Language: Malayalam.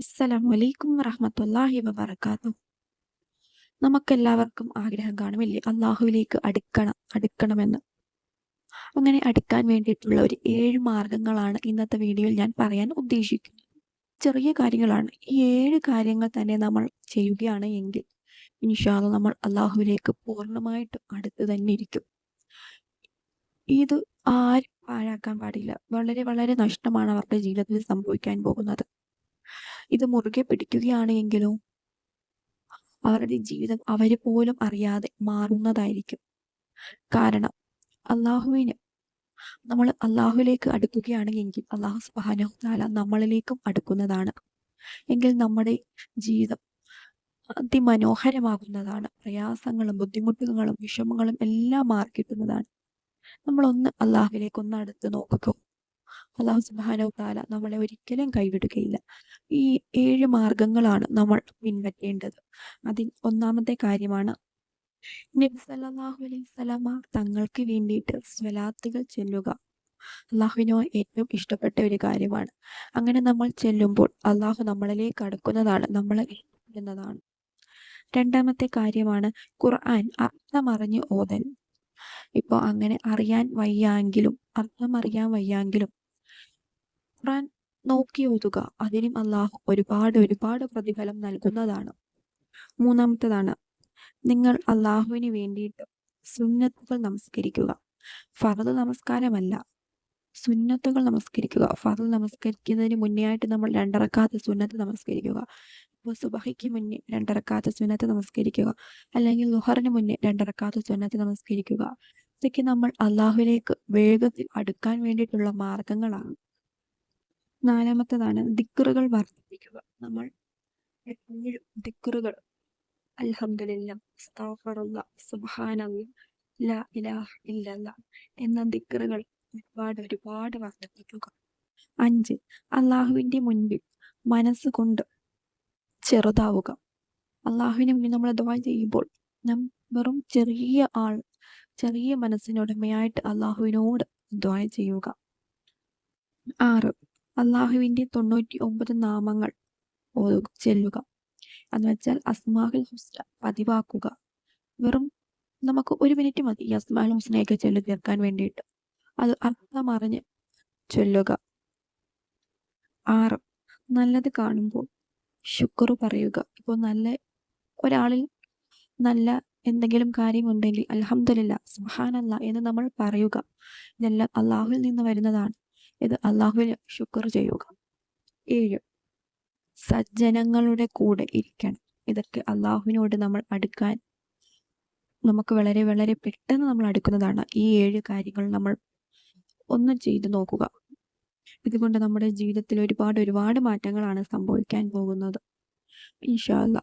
അസ്സലാമു അലൈക്കും വറഹ്മത്തുള്ളാഹി വബറകാതുഹു. നമുക്കെല്ലാവർക്കും ആഗ്രഹം കാണുമില്ലേ? അള്ളാഹുവിലേക്ക് അടുക്കണം അടുക്കണമെന്ന്. അങ്ങനെ അടുക്കാൻ വേണ്ടിയിട്ടുള്ള ഒരു ഏഴ് മാർഗങ്ങളാണ് ഇന്നത്തെ വീഡിയോയിൽ ഞാൻ പറയാൻ ഉദ്ദേശിക്കുന്നത്. ചെറിയ കാര്യങ്ങളാണ്. ഈ ഏഴ് കാര്യങ്ങൾ തന്നെ നമ്മൾ ചെയ്യുകയാണ് എങ്കിൽ ഇൻഷാൽ നമ്മൾ അള്ളാഹുവിലേക്ക് പൂർണമായിട്ടും അടുത്ത് തന്നെ ഇരിക്കും. ഇത് ആരും പാഴാക്കാൻ പാടില്ല. വളരെ വളരെ നഷ്ടമാണ് അവരുടെ ജീവിതത്തിൽ സംഭവിക്കാൻ പോകുന്നത്. ഇത് മുറുകെ പിടിക്കുകയാണ് എങ്കിലോ? അവരുടെ ജീവിതം അവർ പോലും അറിയാതെ മാറുന്നതായിരിക്കും. കാരണം അള്ളാഹുവിന് നമ്മൾ അള്ളാഹുലേക്ക് അടുക്കുകയാണെങ്കിൽ അള്ളാഹു സുബ്ഹാനഹു തആല നമ്മളിലേക്കും അടുക്കുന്നതാണ്. എങ്കിൽ നമ്മുടെ ജീവിതം അതിമനോഹരമാകുന്നതാണ്. പ്രയാസങ്ങളും ബുദ്ധിമുട്ടുകളും വിഷമങ്ങളും എല്ലാം മാറിക്കിട്ടുന്നതാണ്. നമ്മളൊന്ന് അള്ളാഹുവിലേക്ക് ഒന്ന് അടുത്ത് നോക്കുക. അള്ളാഹു സുബാനോ താല നമ്മളെ ഒരിക്കലും കൈവിടുകയില്ല. ഈ ഏഴ് മാർഗങ്ങളാണ് നമ്മൾ പിൻപറ്റേണ്ടത് അതിൽ ഒന്നാമത്തെ കാര്യമാണ് നബി സല്ലല്ലാഹു അലൈഹി തങ്ങൾക്ക് വേണ്ടിയിട്ട് സ്വലാത്തുകൾ ചൊല്ലുക. അള്ളാഹുവിനോ ഏറ്റവും ഇഷ്ടപ്പെട്ട ഒരു കാര്യമാണ്. അങ്ങനെ നമ്മൾ ചെല്ലുമ്പോൾ അള്ളാഹു നമ്മളിലേക്ക് അടുക്കുന്നതാണ് നമ്മളെ ഇഷ്ടപ്പെടുന്നതാണ് രണ്ടാമത്തെ കാര്യമാണ് ഖുർആൻ അർത്ഥമറിഞ്ഞ് ഓതൽ. ഇപ്പോൾ അങ്ങനെ അറിയാൻ വയ്യാങ്കിലും അർത്ഥം അറിയാൻ വയ്യാങ്കിലും ഖുർആൻ നോക്കി ഓതുക അതിനും അള്ളാഹു ഒരുപാട് ഒരുപാട് പ്രതിഫലം നൽകുന്നതാണ്. മൂന്നാമത്തേതാണ് നിങ്ങൾ അള്ളാഹുവിന് വേണ്ടിയിട്ട് സുന്നത്തുകൾ നമസ്കരിക്കുക. ഫറദ് നമസ്കാരമല്ല സുന്നത്തുകൾ നമസ്കരിക്കുക. ഫറദ് നമസ്കരിക്കുന്നതിന് മുന്നേ ആയിട്ട് നമ്മൾ രണ്ടറക്കാത്ത സുന്നത്ത് നമസ്കരിക്കുക. ഇപ്പോൾ സുബഹിക്ക് മുന്നേ രണ്ടറക്കാത്ത സുന്നത്ത് നമസ്കരിക്കുക. അല്ലെങ്കിൽ ലുഹറിന് മുന്നേ രണ്ടറക്കാത്ത സുന്നത്ത് നമസ്കരിക്കുക. ഇതൊക്കെ നമ്മൾ അള്ളാഹുവിലേക്ക് വേഗത്തിൽ അടുക്കാൻ വേണ്ടിയിട്ടുള്ള മാർഗങ്ങളാണ്. നാലാമത്തതാണ് ദിക്റുകൾ വർദ്ധിപ്പിക്കുക. നമ്മൾ എപ്പോഴും ദിക്റുകൾ അൽഹംദുലില്ല ലാ ഇലാഹ ഇല്ലല്ല എന്ന ദിക്റുകൾ ഒരുപാട് ഒരുപാട് വർദ്ധിപ്പിക്കുക. അഞ്ച് അള്ളാഹുവിന്റെ മുൻപിൽ മനസ്സുകൊണ്ട് ചെറുതാവുക. അള്ളാഹുവിന് മുന്നിൽ നമ്മൾ ദുആ ചെയ്യുമ്പോൾ നാം വെറും ചെറിയ ആൾ ചെറിയ മനസ്സിനുടമയായിട്ട് അള്ളാഹുവിനോട് ദുആ ചെയ്യുക. ആറ് അള്ളാഹുവിന്റെ തൊണ്ണൂറ്റി ഒമ്പത് നാമങ്ങൾ ചെല്ലുക. എന്ന് വെച്ചാൽ അസ്മാഹുൽ ഹുസ്ന പതിവാക്കുക. വെറും നമുക്ക് ഒരു മിനിറ്റ് മതി ഈ അസ്മാഹുൽ ഹുസ്നയൊക്കെ ചൊല്ലി തീർക്കാൻ വേണ്ടിയിട്ട്. അത് അർത്ഥമറിഞ്ഞ് ചൊല്ലുക. ആറ് നല്ലത് കാണുമ്പോൾ ശുക്ർ പറയുക. ഇപ്പോൾ നല്ല ഒരാളിൽ നല്ല എന്തെങ്കിലും കാര്യമുണ്ടെങ്കിൽ അൽഹംദുലില്ലാ സുബ്ഹാനല്ലാ എന്ന് നമ്മൾ പറയുക. ഇതെല്ലാം അള്ളാഹുവിൽ നിന്ന് വരുന്നതാണ്. ഇത് അള്ളാഹുവിന് ശുക്ർ ചെയ്യുക. ഏഴ് സജ്ജനങ്ങളുടെ കൂടെ ഇരിക്കണം. ഇതൊക്കെ അള്ളാഹുവിനോട് നമ്മൾ അടുക്കാൻ നമുക്ക് വളരെ വളരെ പെട്ടെന്ന് നമ്മൾ അടുക്കുന്നതാണ്. ഈ ഏഴ് കാര്യങ്ങൾ നമ്മൾ ഒന്ന് ചെയ്തു നോക്കുക. ഇതുകൊണ്ട് നമ്മുടെ ജീവിതത്തിൽ ഒരുപാട് ഒരുപാട് മാറ്റങ്ങളാണ് സംഭവിക്കാൻ പോകുന്നത്. ഇൻഷാ അല്ലാ